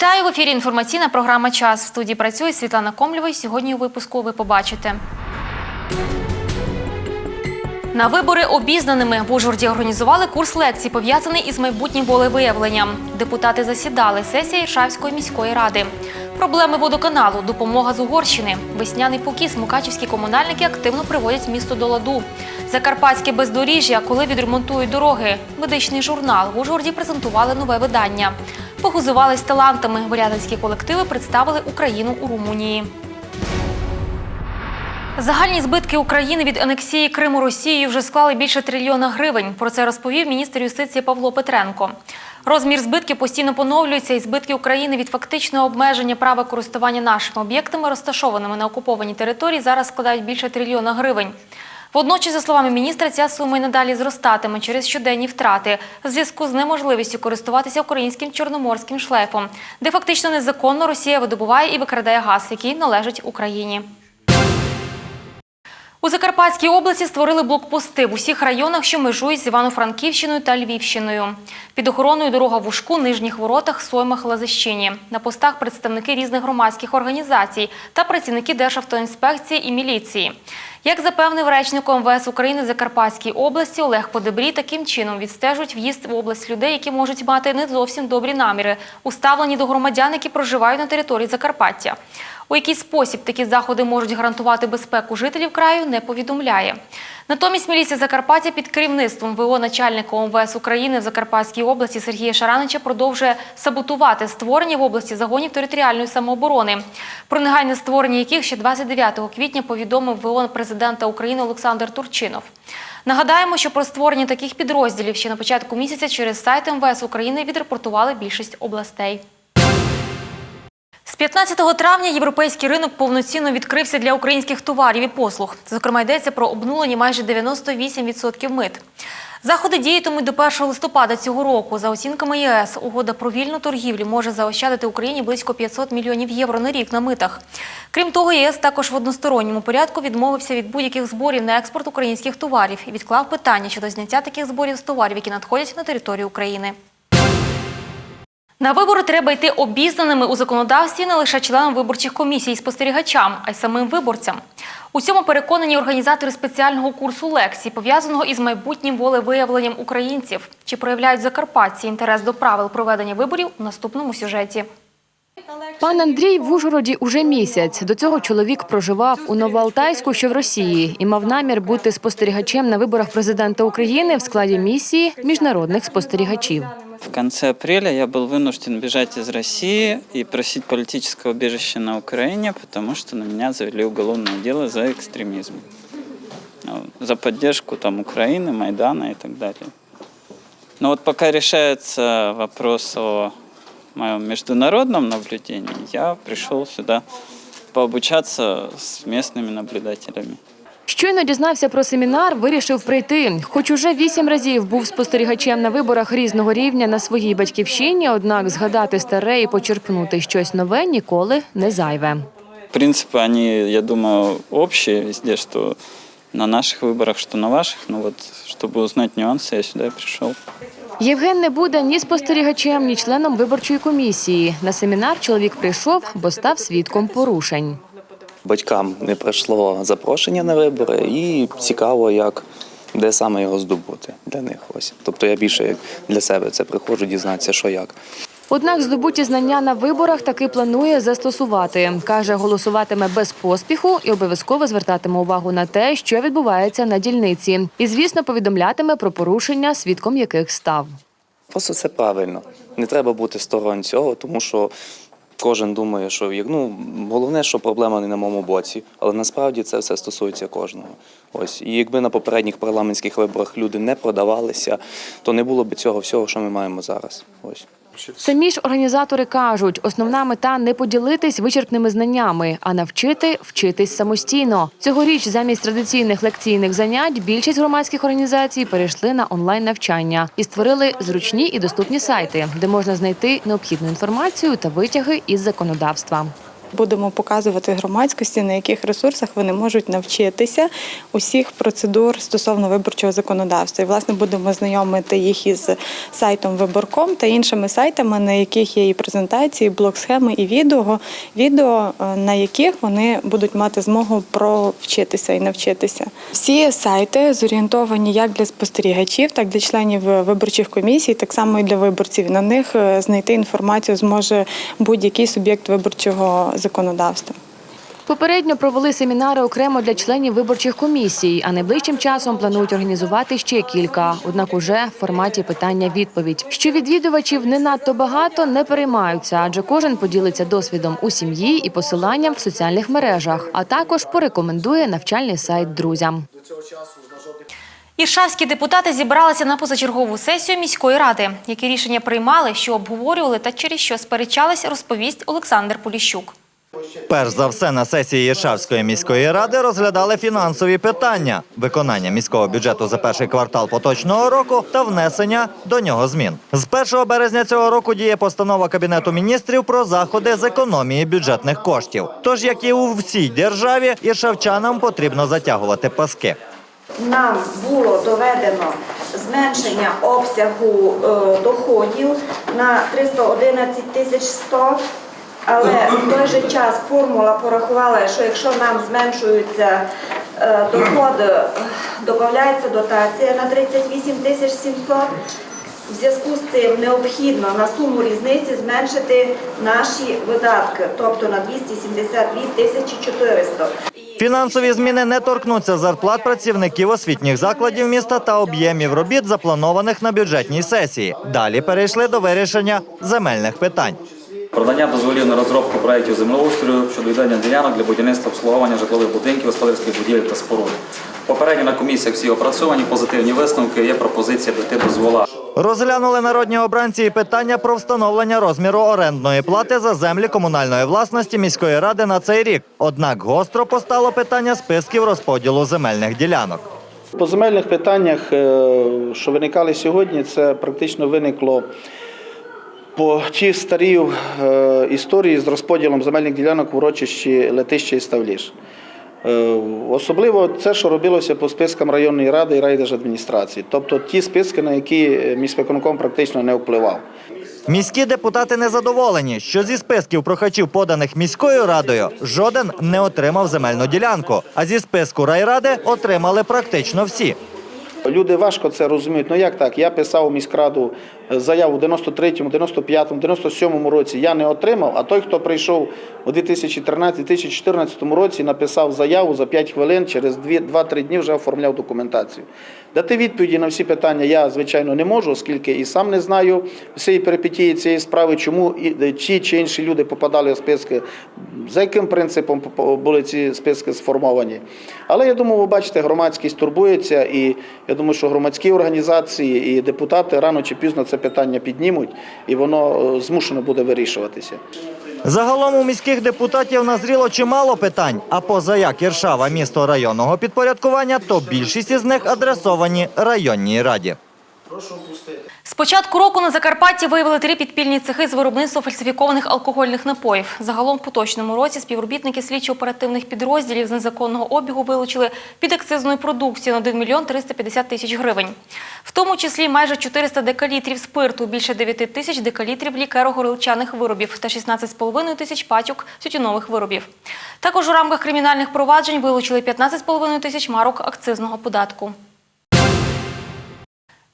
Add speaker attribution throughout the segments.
Speaker 1: Вітаю в ефірі. Інформаційна програма Час. В студії працює Світлана Комлєва. І Сьогодні у випуску ви побачите. На вибори обізнаними в Ужгороді організували курс лекцій, пов'язаний із майбутнім волевиявленням. Депутати засідали. Сесія Іршавської міської ради. Проблеми водоканалу, допомога з Угорщини. Весняний покіс мукачівські комунальники активно приводять місто до ладу. Закарпатське бездоріжжя, коли відремонтують дороги. Медичний журнал в Ужгороді презентували нове видання. Погузувались талантами. Варятинські колективи представили Україну у Румунії. Загальні збитки України від анексії Криму Росією вже склали більше трильйона гривень. Про це розповів міністр юстиції Павло Петренко. Розмір збитків постійно поновлюється, і збитки України від фактичного обмеження права користування нашими об'єктами, розташованими на окупованій території, зараз складають більше трильйона гривень. Водночас, за словами міністра, ця сума й надалі зростатиме через щоденні втрати в зв'язку з неможливістю користуватися українським чорноморським шлейфом, де фактично незаконно Росія видобуває і викрадає газ, який належить Україні. У Закарпатській області створили блокпости в усіх районах, що межують з Івано-Франківщиною та Львівщиною. Під охороною дорога в Ушку, Нижніх Воротах, Соймах, Лазищині. На постах представники різних громадських організацій та працівники Державтоінспекції і міліції. Як запевнив речник МВС України Закарпатській області Олег Подебрій, таким чином відстежують в'їзд в область людей, які можуть мати не зовсім добрі наміри, уставлені до громадян, які проживають на території Закарпаття. У який спосіб такі заходи можуть гарантувати безпеку жителів краю, не повідомляє. Натомість міліція Закарпаття під керівництвом ВО начальника ОМВС України в Закарпатській області Сергія Шаранича продовжує саботувати створення в області загонів територіальної самооборони, про негайне створення яких ще 29 квітня повідомив ВО президента України Олександр Турчинов. Нагадаємо, що про створення таких підрозділів ще на початку місяця через сайт МВС України відрепортували більшість областей. З 15 травня європейський ринок повноцінно відкрився для українських товарів і послуг. Зокрема, йдеться про обнулені майже 98% мит. Заходи діятимуть до 1 листопада цього року. За оцінками ЄС, угода про вільну торгівлю може заощадити Україні близько 500 мільйонів євро на рік на митах. Крім того, ЄС також в односторонньому порядку відмовився від будь-яких зборів на експорт українських товарів і відклав питання щодо зняття таких зборів з товарів, які надходять на територію України. На вибори треба йти обізнаними у законодавстві не лише членам виборчих комісій і спостерігачам, а й самим виборцям. У цьому переконані організатори спеціального курсу лекцій, пов'язаного із майбутнім волевиявленням українців. Чи проявляють закарпатці інтерес до правил проведення виборів у наступному сюжеті.
Speaker 2: Пан Андрій в Ужгороді уже місяць. До цього чоловік проживав у Новоалтайську, що в Росії, і мав намір бути спостерігачем на виборах президента України в складі місії міжнародних спостерігачів.
Speaker 3: В конце апреля я был вынужден бежать из России и просить политическое убежище на Украине, потому что на меня завели уголовное дело за экстремизм. Ну, За поддержку там Украины, Майдана и так далее. Но вот пока решается вопрос о моем международном наблюдении, я пришел сюда пообучаться с местными наблюдателями.
Speaker 2: Щойно дізнався про семінар, вирішив прийти. Хоч уже вісім разів був спостерігачем на виборах різного рівня на своїй батьківщині, однак згадати старе і почерпнути щось нове ніколи не зайве.
Speaker 3: Принципы, они, я думаю, общие везде, что на наших выборах, что на ваших. Ну вот, чтобы узнать нюансы, я сюда и пришел.
Speaker 2: Євген не буде ні спостерігачем, ні членом виборчої комісії. На семінар чоловік прийшов, бо став свідком порушень.
Speaker 4: Батькам не прийшло запрошення на вибори, і цікаво, як де саме його здобути для них. Ось. Тобто я більше для себе це приходжу дізнатися, що як.
Speaker 2: Однак здобуті знання на виборах таки планує застосувати. Каже, голосуватиме без поспіху і обов'язково звертатиме увагу на те, що відбувається на дільниці. І, звісно, повідомлятиме про порушення, свідком яких став.
Speaker 4: Просто це правильно. Не треба бути сторонь цього, тому що кожен думає, що ну головне, що проблема не на моєму боці, але насправді це все стосується кожного. Ось і якби на попередніх парламентських виборах люди не продавалися, то не було б цього всього, що ми маємо зараз. Ось.
Speaker 2: Самі ж організатори кажуть, основна мета не поділитись вичерпними знаннями, а навчити вчитись самостійно. Цьогоріч замість традиційних лекційних занять більшість громадських організацій перейшли на онлайн навчання і створили зручні і доступні сайти, де можна знайти необхідну інформацію та витяги із законодавства.
Speaker 5: Будемо показувати громадськості, на яких ресурсах вони можуть навчитися усіх процедур стосовно виборчого законодавства. І власне будемо знайомити їх із сайтом Виборком та іншими сайтами, на яких є і презентації, блок-схеми і відео, відео, е, на яких вони будуть мати змогу провчитися і навчитися. Всі сайти зорієнтовані як для спостерігачів, так і для членів виборчих комісій, так само і для виборців. На них е, знайти інформацію зможе будь-який суб'єкт виборчого законодавства.
Speaker 2: Попередньо провели семінари окремо для членів виборчих комісій, а найближчим часом планують організувати ще кілька, однак уже в форматі питання-відповідь. Що відвідувачів не надто багато, не переймаються, адже кожен поділиться досвідом у сім'ї і посиланням в соціальних мережах, а також порекомендує навчальний сайт друзям.
Speaker 1: Іршавські депутати зібралися на позачергову сесію міської ради. Які рішення приймали, що обговорювали та через що сперечались, розповість Олександр Поліщук.
Speaker 6: Перш за все на сесії Іршавської міської ради розглядали фінансові питання, виконання міського бюджету за перший квартал поточного року та внесення до нього змін. З 1 березня цього року діє постанова Кабінету міністрів про заходи з економії бюджетних коштів. Тож, як і у всій державі, іршавчанам потрібно затягувати паски.
Speaker 7: нам було доведено зменшення обсягу е, доходів на 311 тисяч 100, але в той же час формула порахувала, що якщо нам зменшуються е, доходи, е, додається дотація на 38 тисяч 700. В зв'язку з цим необхідно на суму різниці зменшити наші видатки, тобто на 272 тисячі 400.
Speaker 6: Фінансові зміни не торкнуться зарплат працівників освітніх закладів міста та об'ємів робіт, запланованих на бюджетній сесії. Далі перейшли до вирішення земельних питань.
Speaker 8: Продання дозволів на розробку проєктів землеустрою щодо відведення ділянок для будівництва обслуговування житлових будинків, господарських будівель та споруд. Попередньо на комісіях всі опрацьовані, позитивні висновки, є пропозиція дати дозвола.
Speaker 6: Розглянули народні обранці і питання про встановлення розміру орендної плати за землі комунальної власності міської ради на цей рік. Однак гостро постало питання списків розподілу земельних ділянок.
Speaker 9: По земельних питаннях, е, що виникали сьогодні, це практично виникло по ті старі е, історії з розподілом земельних ділянок в урочищі Летище і Ставліш. Е, Особливо це, що робилося по спискам районної ради і райдержадміністрації, тобто ті списки, на які міськвиконком практично не впливав.
Speaker 6: Міські депутати незадоволені, що зі списків прохачів, поданих міською радою, жоден не отримав земельну ділянку. А зі списку райради отримали практично всі.
Speaker 9: Люди важко це розуміють. Ну як так? Я писав у міськраду заяву в 93-му, 95-му, 97-му році. Я не отримав. А той, хто прийшов у 2013-2014 році, написав заяву за 5 хвилин, через 2-3 дні вже оформляв документацію. Дати відповіді на всі питання я, звичайно, не можу, оскільки і сам не знаю всієї перипетії цієї справи, чому ті чи інші люди попадали у списки, за яким принципом були ці списки сформовані. Але я думаю, ви бачите, громадськість турбується, і я думаю, що громадські організації і депутати рано чи пізно це питання піднімуть, і воно е, змушено буде вирішуватися.
Speaker 6: Загалом у міських депутатів назріло чимало питань. А поза як Іршава місто районного підпорядкування, то більшість із них адресовані районній раді.
Speaker 1: З початку року на Закарпатті виявили три підпільні цехи з виробництва фальсифікованих алкогольних напоїв. Загалом в поточному році співробітники слідчо-оперативних підрозділів з незаконного обігу вилучили підакцизну продукцію на 1 мільйон 350 тисяч гривень. В тому числі майже 400 декалітрів спирту, більше 9 тисяч декалітрів лікеро-горілчаних виробів та 16,5 тисяч пачок тютюнових виробів. Також у рамках кримінальних проваджень вилучили 15,5 тисяч марок акцизного податку.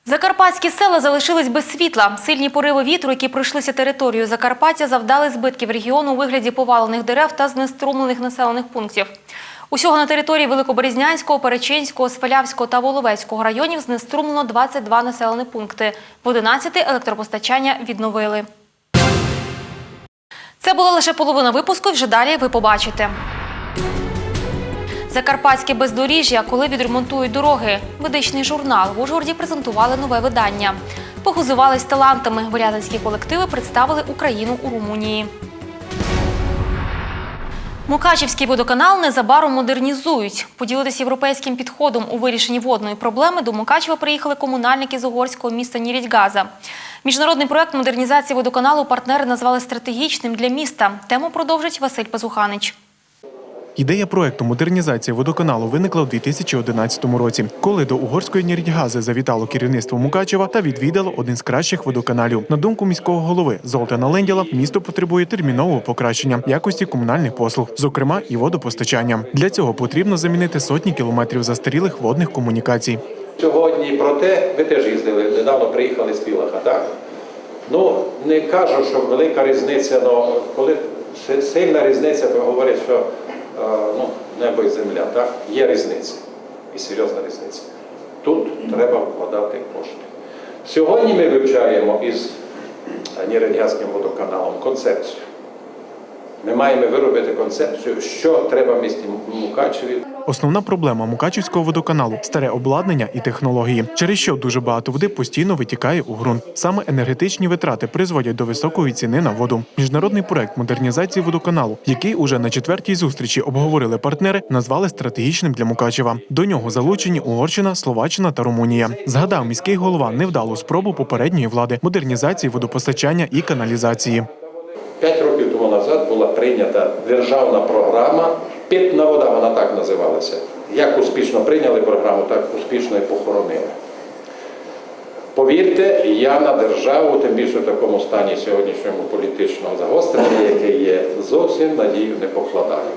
Speaker 1: Закарпатські села залишились без світла. Сильні пориви вітру, які пройшлися територією Закарпаття, завдали збитків регіону у вигляді повалених дерев та знеструмлених населених пунктів. Усього на території Великоберезнянського, Перечинського, Свалявського та Воловецького районів знеструмлено 22 населені пункти. В 11 електропостачання відновили. Це була лише половина випуску, вже далі ви побачите. Закарпатське бездоріжжя, коли відремонтують дороги. Медичний журнал в Ужгороді презентували нове видання. Погузувались талантами. Варятинські колективи представили Україну у Румунії. Мукачівський водоканал незабаром модернізують. Поділитися європейським підходом у вирішенні водної проблеми до Мукачева приїхали комунальники з угорського міста Нірідьгаза. Міжнародний проект модернізації водоканалу партнери назвали стратегічним для міста. Тему продовжить Василь Пазуханич.
Speaker 10: Ідея проекту модернізації водоканалу виникла у 2011 році, коли до угорської Нірідьгази завітало керівництво Мукачева та відвідало один з кращих водоканалів. На думку міського голови Золтана Ленділа, місто потребує термінового покращення якості комунальних послуг, зокрема і водопостачання. Для цього потрібно замінити сотні кілометрів застарілих водних комунікацій.
Speaker 11: Сьогодні про те, ви теж їздили, недавно приїхали з Філаха, так? Ну, не кажу, що велика різниця, але коли сильна різниця, то говорять, що ну, небо і земля, так? Є різниця. І серйозна різниця. Тут треба вкладати кошти. Сьогодні ми вивчаємо із Ніренянським водоканалом концепцію. Ми маємо виробити концепцію, що треба місті Мукачеві
Speaker 10: Основна проблема Мукачівського водоканалу старе обладнання і технології, через що дуже багато води постійно витікає у ґрунт. Саме енергетичні витрати призводять до високої ціни на воду. Міжнародний проект модернізації водоканалу, який уже на четвертій зустрічі обговорили партнери, назвали стратегічним для Мукачева. До нього залучені Угорщина, Словаччина та Румунія. Згадав міський голова невдалу спробу попередньої влади модернізації водопостачання і каналізації.
Speaker 11: П'ять років тому назад була прийнята державна програма Питна вода, вона так називалася. Як успішно прийняли програму, так успішно і похоронили. Повірте, я на державу, тим більше в такому стані сьогоднішньому політичного загострення, яке є, зовсім надію не покладаю.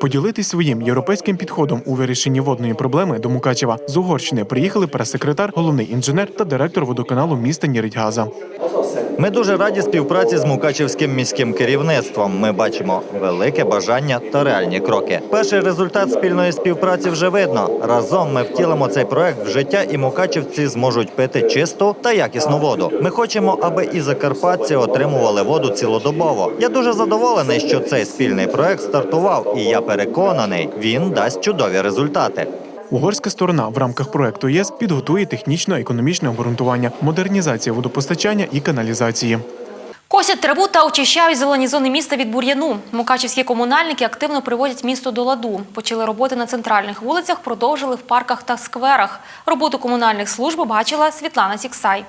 Speaker 10: Поділитись своїм європейським підходом у вирішенні водної проблеми до Мукачева з Угорщини приїхали прес-секретар, головний інженер та директор водоканалу міста Ніридьгаза.
Speaker 6: Ми дуже раді співпраці з Мукачівським міським керівництвом. Ми бачимо велике бажання та реальні кроки. Перший результат спільної співпраці вже видно. Разом ми втілимо цей проект в життя, і мукачівці зможуть пити чисту та якісну воду. Ми хочемо, аби і закарпатці отримували воду цілодобово. Я дуже задоволений, що цей спільний проект стартував, і я переконаний, він дасть чудові результати.
Speaker 10: Угорська сторона в рамках проекту ЄС підготує технічно-економічне обґрунтування, модернізація водопостачання і каналізації.
Speaker 1: Косять траву та очищають зелені зони міста від бур'яну. Мукачівські комунальники активно приводять місто до ладу. Почали роботи на центральних вулицях, продовжили в парках та скверах. Роботу комунальних служб бачила Світлана Сіксай.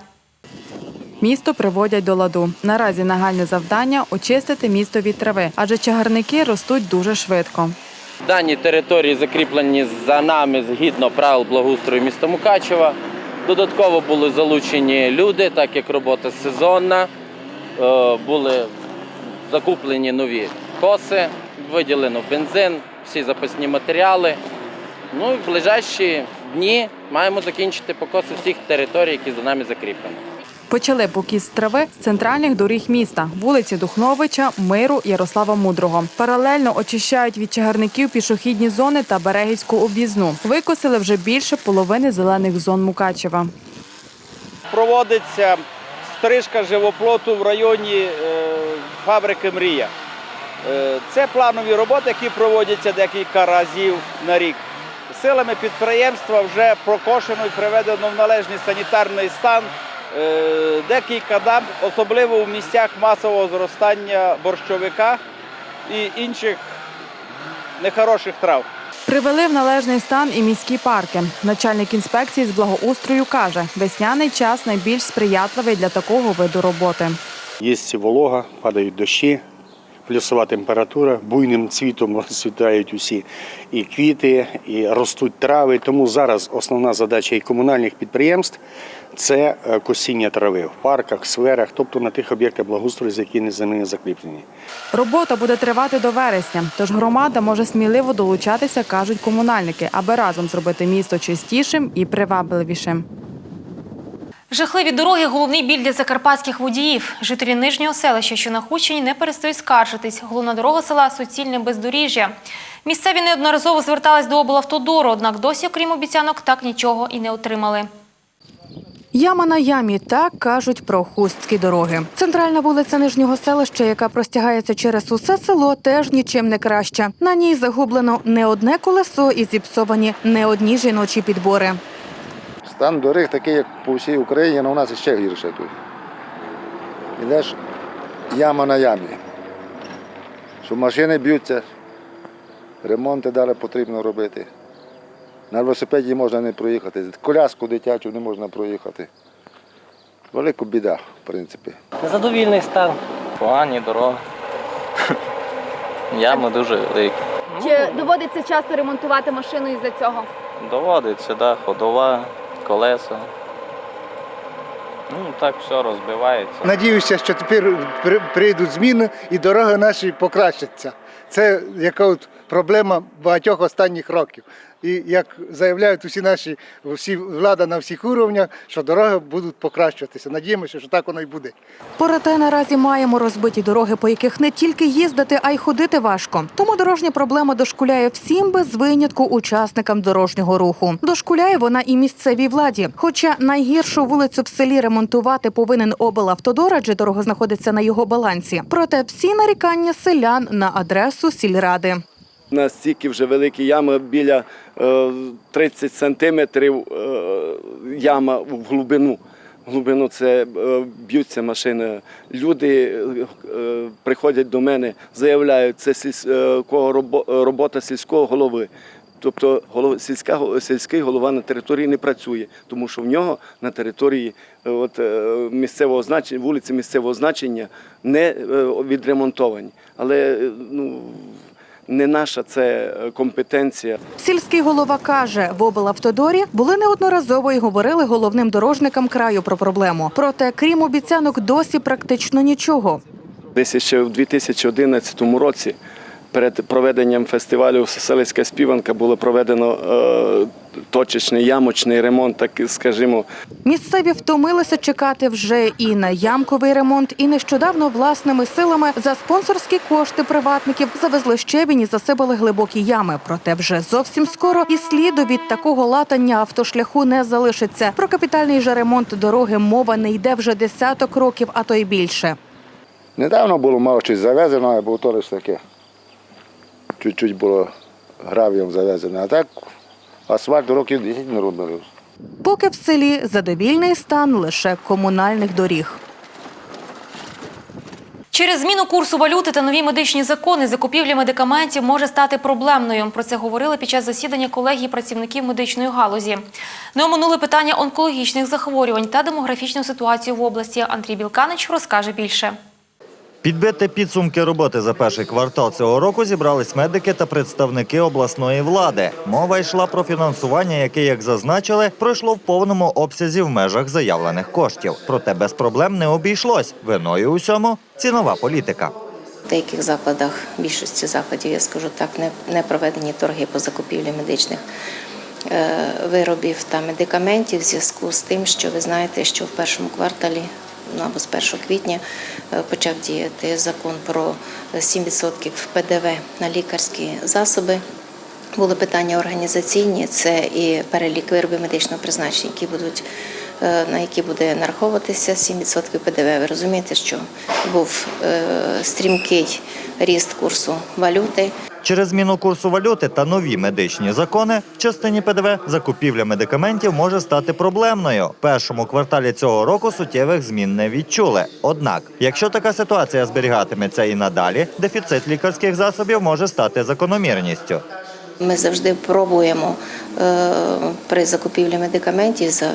Speaker 12: Місто приводять до ладу. Наразі нагальне завдання очистити місто від трави, адже чагарники ростуть дуже швидко.
Speaker 13: Дані території закріплені за нами згідно правил благоустрою міста Мукачева. Додатково були залучені люди, так як робота сезонна. Е, Були закуплені нові коси, виділено бензин, всі запасні матеріали. Ну і в ближайші дні маємо закінчити покоси всіх територій, які за нами закріплені.
Speaker 12: Почали покіс трави з центральних доріг міста вулиці Духновича, Миру, Ярослава Мудрого. Паралельно очищають від чагарників пішохідні зони та Берегівську об'їзну. Викосили вже більше половини зелених зон Мукачева.
Speaker 13: Проводиться стрижка живоплоту в районі е, фабрики Мрія. Е, Це планові роботи, які проводяться декілька разів на рік. Силами підприємства вже прокошено і приведено в належний санітарний стан декілька дам, особливо в місцях масового зростання борщовика і інших нехороших трав.
Speaker 12: Привели в належний стан і міські парки. Начальник інспекції з благоустрою каже, весняний час найбільш сприятливий для такого виду роботи.
Speaker 14: Є волога, падають дощі, плюсова температура, буйним цвітом розцвітають усі і квіти, і ростуть трави. Тому зараз основна задача і комунальних підприємств це е, косіння трави в парках, сферах, тобто на тих об'єктах благоустрою, за які не за ними закріплені.
Speaker 12: Робота буде тривати до вересня, тож громада може сміливо долучатися, кажуть комунальники, аби разом зробити місто чистішим і привабливішим.
Speaker 1: Жахливі дороги – головний біль для закарпатських водіїв. Жителі нижнього селища, що на Хущині, не перестають скаржитись. Головна дорога села – суцільне бездоріжжя. Місцеві неодноразово звертались до облавтодору, однак досі, окрім обіцянок, так нічого і не отримали.
Speaker 12: Яма на ямі так кажуть про хустські дороги. Центральна вулиця нижнього селища, яка простягається через усе село, теж нічим не краща. На ній загублено не одне колесо і зіпсовані не одні жіночі підбори.
Speaker 15: Стан доріг такий, як по всій Україні, але у нас ще гірше тут. Ідеш яма на ямі. Що машини б'ються, Ремонти далі потрібно робити. На велосипеді можна не проїхати, коляску дитячу не можна проїхати. Велика біда, в принципі.
Speaker 16: Незадовільний стан.
Speaker 3: Погані дороги. Ями дуже великі.
Speaker 17: Чи доводиться часто ремонтувати машину із-за цього?
Speaker 3: Доводиться, да, ходова, колеса. Ну, так все розбивається.
Speaker 18: Надіюся, що тепер прийдуть зміни і дороги наші покращаться. Це яка от проблема багатьох останніх років. І як заявляють усі наші всі влада на всіх уровнях, що дороги будуть покращуватися. Надіємося, що так воно і буде.
Speaker 12: Проте наразі маємо розбиті дороги, по яких не тільки їздити, а й ходити важко. Тому дорожня проблема дошкуляє всім без винятку учасникам дорожнього руху. Дошкуляє вона і місцевій владі. Хоча найгіршу вулицю в селі ремонтувати повинен облавтодор, адже дорога знаходиться на його балансі. Проте всі нарікання селян на адресу сільради.
Speaker 19: У нас стільки вже великі ями біля е, 30 сантиметрів е, яма в глибину. В глибину це е, б'ються машини. Люди е, приходять до мене, заявляють, це сільсь- е, кого робо- робота сільського голови. Тобто сільська, сільський голова на території не працює, тому що в нього на території е, от, е, місцевого значення, вулиці місцевого значення не е, відремонтовані. Але е, ну, не наша це е, компетенція.
Speaker 12: Сільський голова каже, в облавтодорі були неодноразово і говорили головним дорожникам краю про проблему. Проте, крім обіцянок, досі практично нічого.
Speaker 19: Десь ще в 2011 році перед проведенням фестивалю Селицька співанка було проведено е, точечний ямочний ремонт, так скажімо,
Speaker 12: Місцеві втомилися чекати вже і на ямковий ремонт, і нещодавно власними силами за спонсорські кошти приватників завезли щебінь і засипали глибокі ями. Проте вже зовсім скоро і сліду від такого латання автошляху не залишиться. Про капітальний же ремонт дороги мова не йде вже десяток років, а то й більше.
Speaker 15: Недавно було мало щось завезено, а було то лише таке. Чуть-чуть було гравієм завезено, а так асфальт років 10 не робили.
Speaker 12: Поки в селі задовільний стан лише комунальних доріг.
Speaker 1: Через зміну курсу валюти та нові медичні закони закупівля медикаментів може стати проблемною. Про це говорили під час засідання колегії працівників медичної галузі. Не оминули питання онкологічних захворювань та демографічну ситуацію в області. Андрій Білканич розкаже більше.
Speaker 6: Підбити підсумки роботи за перший квартал цього року зібрались медики та представники обласної влади. Мова йшла про фінансування, яке, як зазначили, пройшло в повному обсязі в межах заявлених коштів. Проте без проблем не обійшлось. Виною усьому цінова політика.
Speaker 20: В деяких закладах, більшості закладів, я скажу так, не, проведені торги по закупівлі медичних е, виробів та медикаментів в зв'язку з тим, що ви знаєте, що в першому кварталі або з 1 квітня е, почав діяти закон про 7% ПДВ на лікарські засоби. Були питання організаційні, це і перелік виробів медичного призначення, які будуть е, на які буде нараховуватися 7% ПДВ. Ви розумієте, що був е, стрімкий ріст курсу валюти.
Speaker 6: Через зміну курсу валюти та нові медичні закони в частині ПДВ закупівля медикаментів може стати проблемною. Першому кварталі цього року суттєвих змін не відчули. Однак, якщо така ситуація зберігатиметься і надалі, дефіцит лікарських засобів може стати закономірністю.
Speaker 20: Ми завжди пробуємо е, при закупівлі медикаментів за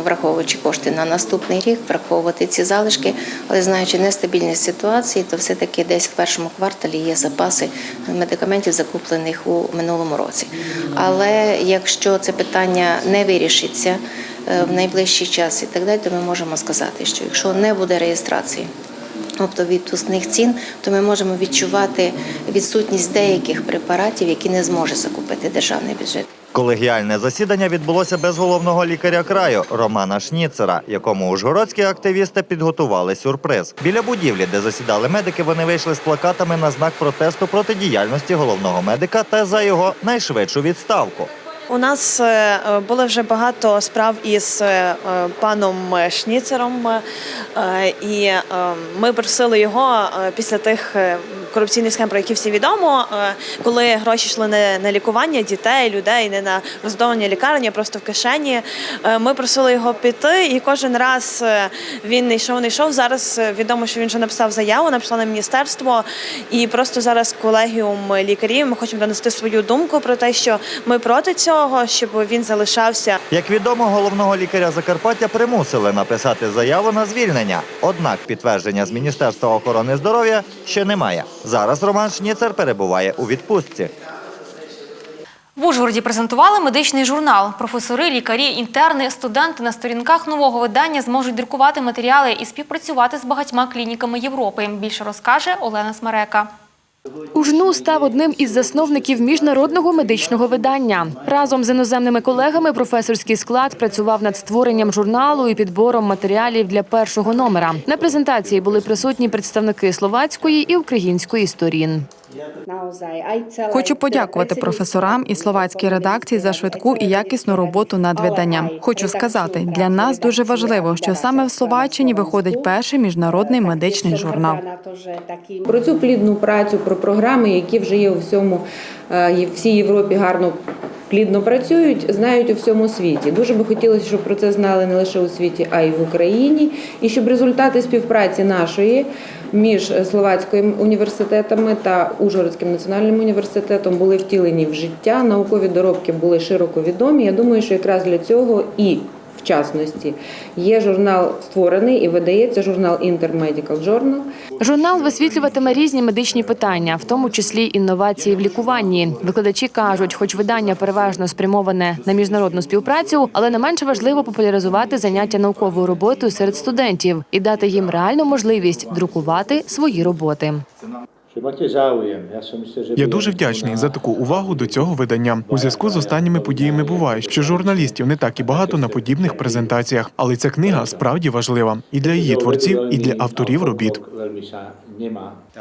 Speaker 20: враховуючи кошти на наступний рік, враховувати ці залишки, але знаючи нестабільність ситуації, то все-таки десь в першому кварталі є запаси медикаментів, закуплених у минулому році. Але якщо це питання не вирішиться е, в найближчий час і так далі, то ми можемо сказати, що якщо не буде реєстрації тобто відпускних цін, то ми можемо відчувати відсутність деяких препаратів, які не зможе закупити державний бюджет.
Speaker 6: Колегіальне засідання відбулося без головного лікаря краю Романа Шніцера, якому ужгородські активісти підготували сюрприз. Біля будівлі, де засідали медики, вони вийшли з плакатами на знак протесту проти діяльності головного медика та за його найшвидшу відставку.
Speaker 21: У нас е, було вже багато справ із е, паном Шніцером, е, і ми просили його після тих корупційних схем, про які всі відомо, е, коли гроші йшли не на лікування дітей, людей, не на роздовування лікарні, а просто в кишені. Е, Ми просили його піти, і кожен раз е, він не йшов, не йшов. Зараз відомо, що він вже написав заяву, написав на міністерство, і просто зараз колегіум лікарів ми хочемо донести свою думку про те, що ми проти цього, щоб він залишався.
Speaker 6: Як відомо, головного лікаря Закарпаття примусили написати заяву на звільнення. Однак підтвердження з Міністерства охорони здоров'я ще немає. Зараз Роман Шніцер перебуває у відпустці.
Speaker 1: В Ужгороді презентували медичний журнал. Професори, лікарі, інтерни, студенти на сторінках нового видання зможуть друкувати матеріали і співпрацювати з багатьма клініками Європи. Більше розкаже Олена Смерека.
Speaker 2: УЖНУ став одним із засновників міжнародного медичного видання. Разом з іноземними колегами професорський склад працював над створенням журналу і підбором матеріалів для першого номера. На презентації були присутні представники словацької і української сторін.
Speaker 16: Хочу подякувати професорам і словацькій редакції за швидку і якісну роботу над виданням. Хочу сказати, для нас дуже важливо, що саме в Словаччині виходить перший міжнародний медичний журнал.
Speaker 22: Про цю плідну працю, про програми, які вже є у всьому е, всій Європі гарно. Плідно працюють, знають у всьому світі. Дуже би хотілося, щоб про це знали не лише у світі, а й в Україні, і щоб результати співпраці нашої між словацькими університетами та Ужгородським національним університетом були втілені в життя. Наукові доробки були широко відомі. Я думаю, що якраз для цього і в частності є журнал створений і видається журнал Intermedical Journal.
Speaker 2: Журнал висвітлюватиме різні медичні питання, в тому числі інновації в лікуванні. Викладачі кажуть, хоч видання переважно спрямоване на міжнародну співпрацю, але не менше важливо популяризувати заняття науковою роботою серед студентів і дати їм реальну можливість друкувати свої роботи.
Speaker 10: Я дуже вдячний за таку увагу до цього видання. У зв'язку з останніми подіями буває, що журналістів не так і багато на подібних презентаціях, але ця книга справді важлива і для її творців, і для авторів робіт.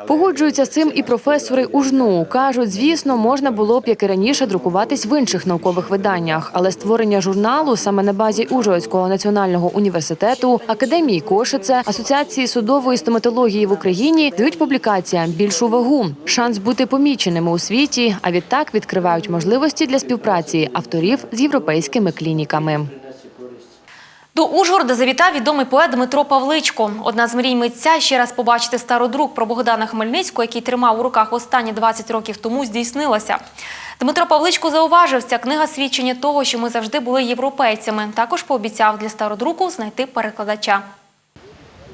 Speaker 2: Погоджуються з цим і професори УЖНУ. Кажуть, звісно, можна було б, як і раніше, друкуватись в інших наукових виданнях, але створення журналу саме на базі Ужгородського національного університету, академії Кошице, асоціації судової стоматології в Україні дають публікаціям більшу вагу, шанс бути поміченими у світі, а відтак відкривають можливості для співпраці авторів з європейськими клініками.
Speaker 1: До Ужгорода завітав відомий поет Дмитро Павличко. Одна з мрій митця ще раз побачити стародрук про Богдана Хмельницького, який тримав у руках останні 20 років тому, здійснилася. Дмитро Павличко зауважив, ця книга свідчення того, що ми завжди були європейцями. Також пообіцяв для стародруку знайти перекладача.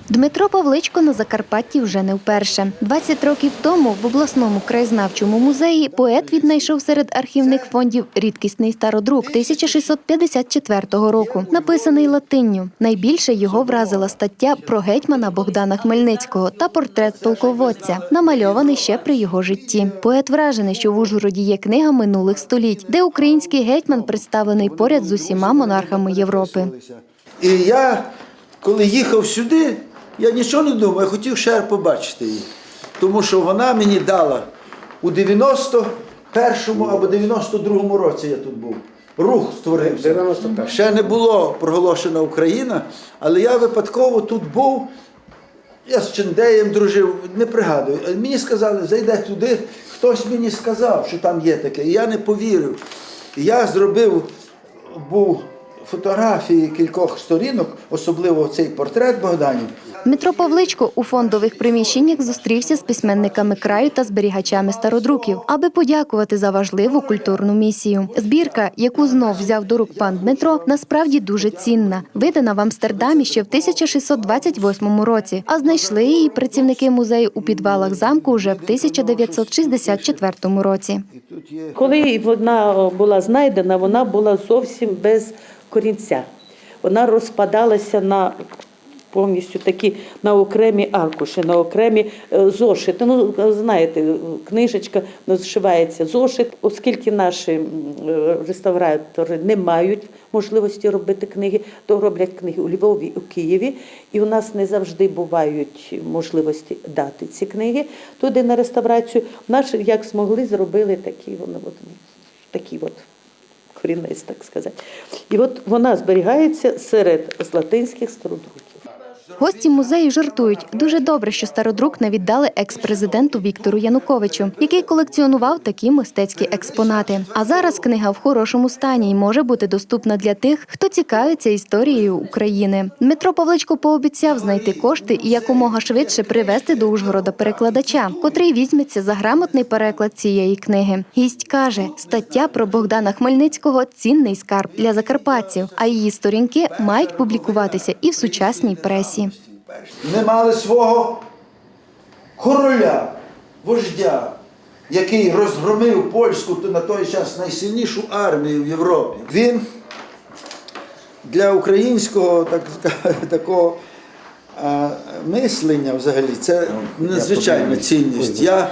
Speaker 23: Дмитро Павличко на Закарпатті вже не вперше. 20 років тому в обласному краєзнавчому музеї поет віднайшов серед архівних фондів рідкісний стародрук 1654 року, написаний латинню. Найбільше його вразила стаття про гетьмана Богдана Хмельницького та портрет полководця, намальований ще при його житті. Поет вражений, що в Ужгороді є книга минулих століть, де український гетьман представлений поряд з усіма монархами Європи.
Speaker 24: І я, коли їхав сюди, я нічого не думав, я хотів ще побачити її. Тому що вона мені дала у 91-му або 92-му році я тут був. Рух створився. Ще не було проголошена Україна, але я випадково тут був. Я з Чендеєм дружив, не пригадую. Мені сказали, зайде туди. Хтось мені сказав, що там є таке. І я не повірив. І я зробив, був фотографії кількох сторінок, особливо цей портрет Богданів.
Speaker 23: Дмитро Павличко у фондових приміщеннях зустрівся з письменниками краю та зберігачами стародруків, аби подякувати за важливу культурну місію. Збірка, яку знов взяв до рук пан Дмитро, насправді дуже цінна. Видана в Амстердамі ще в 1628 році, а знайшли її працівники музею у підвалах замку вже в 1964 році.
Speaker 25: Коли вона була знайдена, вона була зовсім без корінця. Вона розпадалася на повністю такі на окремі аркуші, на окремі е, зошити. Ну, знаєте, книжечка зшивається зошит, оскільки наші е, реставратори не мають можливості робити книги, то роблять книги у Львові, у Києві, і у нас не завжди бувають можливості дати ці книги туди на реставрацію. Наші, як змогли, зробили такі, вони от, такі от корінець, так сказати. І от вона зберігається серед латинських стародруків.
Speaker 23: Гості музею жартують. Дуже добре, що стародрук не віддали екс-президенту Віктору Януковичу, який колекціонував такі мистецькі експонати. А зараз книга в хорошому стані і може бути доступна для тих, хто цікавиться історією України. Дмитро Павличко пообіцяв знайти кошти і якомога швидше привезти до Ужгорода перекладача, котрий візьметься за грамотний переклад цієї книги. Гість каже, стаття про Богдана Хмельницького цінний скарб для закарпатців, а її сторінки мають публікуватися і в сучасній пресі.
Speaker 24: Ми мали свого короля, вождя, який розгромив польську на той час найсильнішу армію в Європі. Він для українського так, такого а, мислення взагалі це надзвичайна цінність. Я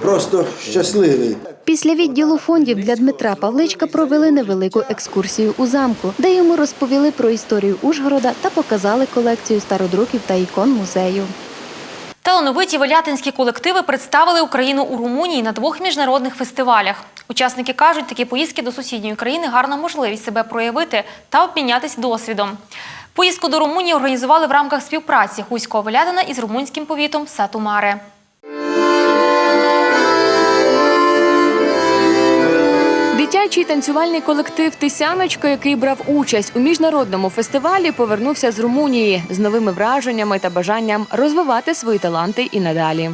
Speaker 24: просто щасливий.
Speaker 23: Після відділу фондів для Дмитра Павличка провели невелику екскурсію у замку, де йому розповіли про історію Ужгорода та показали колекцію стародруків та ікон музею.
Speaker 1: Талановиті велятинські колективи представили Україну у Румунії на двох міжнародних фестивалях. Учасники кажуть, такі поїздки до сусідньої країни гарна можливість себе проявити та обмінятись досвідом. Поїздку до Румунії організували в рамках співпраці Хуського Велятина із румунським повітом Сатумаре.
Speaker 2: Дитячий танцювальний колектив Тисяночка, який брав участь у міжнародному фестивалі, повернувся з Румунії з новими враженнями та бажанням розвивати свої таланти і надалі.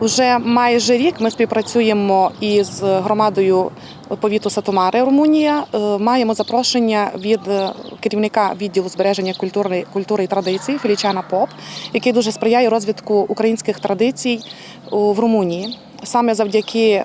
Speaker 26: Уже майже рік ми співпрацюємо із громадою повіту Сатумари Румунія. Е, Маємо запрошення від е, керівника відділу збереження культури, культури і традицій Фелічана Поп, який дуже сприяє розвитку українських традицій в Румунії. Саме завдяки е,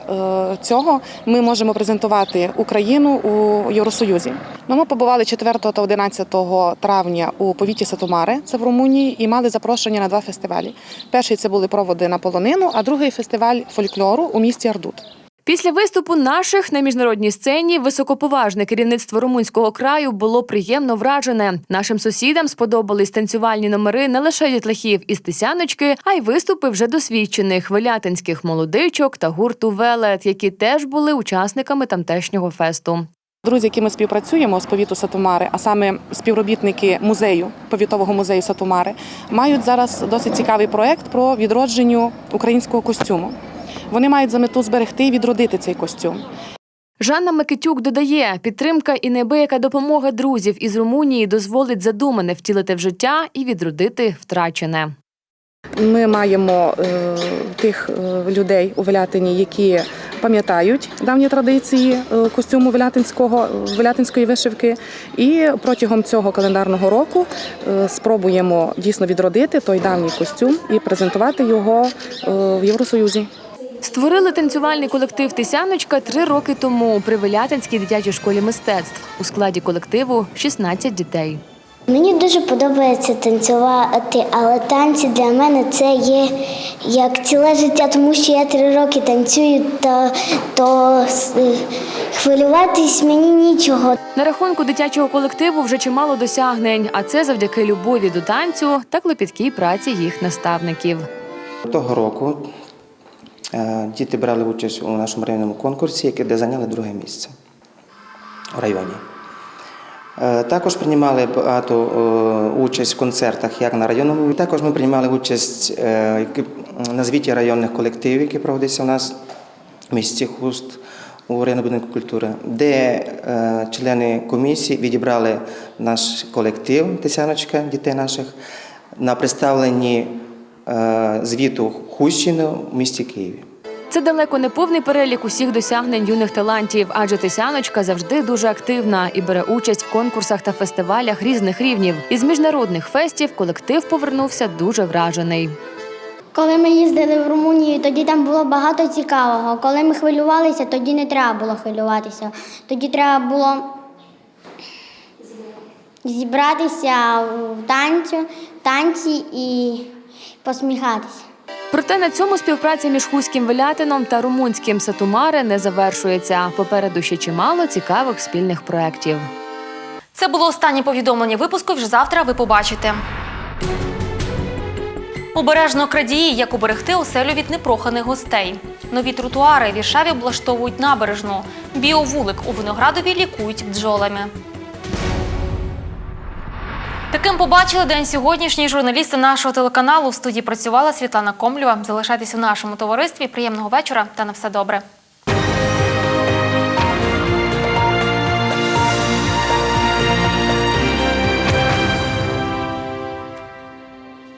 Speaker 26: цього ми можемо презентувати Україну у Євросоюзі. Ну, ми побували 4 та 11 травня у повіті Сатумари, це в Румунії, і мали запрошення на два фестивалі. Перший це були проводи на полонину, а другий фестиваль фольклору у місті Ардут.
Speaker 2: Після виступу наших на міжнародній сцені високоповажне керівництво румунського краю було приємно вражене. Нашим сусідам сподобались танцювальні номери не лише дітлахів із Тисяночки, а й виступи вже досвідчених велятинських молодичок та гурту Велет, які теж були учасниками тамтешнього фесту.
Speaker 26: Друзі, які ми співпрацюємо з повіту Сатумари, а саме співробітники музею, повітового музею Сатумари, мають зараз досить цікавий проект про відродження українського костюму. Вони мають за мету зберегти і відродити цей костюм.
Speaker 2: Жанна Микитюк додає, підтримка і неабияка допомога друзів із Румунії дозволить задумане втілити в життя і відродити втрачене.
Speaker 26: Ми маємо е, тих е, людей у Велятині, які пам'ятають давні традиції е, костюму велятинського, велятинської вишивки. І протягом цього календарного року е, спробуємо дійсно відродити той давній костюм і презентувати його е, в Євросоюзі.
Speaker 2: Створили танцювальний колектив Тисяночка три роки тому при Велятинській дитячій школі мистецтв. У складі колективу 16 дітей.
Speaker 27: Мені дуже подобається танцювати, але танці для мене це є як ціле життя, тому що я три роки танцюю, то, то хвилюватись мені нічого.
Speaker 2: На рахунку дитячого колективу вже чимало досягнень, а це завдяки любові до танцю та клопіткій праці їх наставників.
Speaker 28: Того року діти брали участь у нашому районному конкурсі, де зайняли друге місце у районі. Е, Також приймали багато е, участь в концертах як на районному. Також ми приймали участь е, на звіті районних колективів, які проводяться у нас в місті Хуст у районному будинку культури, де е, члени комісії відібрали наш колектив Тисяночка дітей наших на представленні е, звіту Хустщини в місті Києві.
Speaker 2: Це далеко не повний перелік усіх досягнень юних талантів, адже Тисяночка завжди дуже активна і бере участь в конкурсах та фестивалях різних рівнів. Із міжнародних фестів колектив повернувся дуже вражений.
Speaker 27: Коли ми їздили в Румунію, тоді там було багато цікавого. Коли ми хвилювалися, тоді не треба було хвилюватися. Тоді треба було зібратися в танцю, танці і посміхатися.
Speaker 2: Проте на цьому співпраця між хуським велятином та румунським Сатумаре не завершується. Попереду ще чимало цікавих спільних проєктів.
Speaker 1: Це було останнє повідомлення випуску. Вже завтра ви побачите. Обережно крадії, як уберегти оселю від непроханих гостей. Нові тротуари в Віршаві облаштовують набережну. Біовулик у Виноградові лікують бджолами. Таким побачили день сьогоднішній журналісти нашого телеканалу. В студії працювала Світлана Комлєва. Залишайтесь у нашому товаристві. Приємного вечора та на все добре.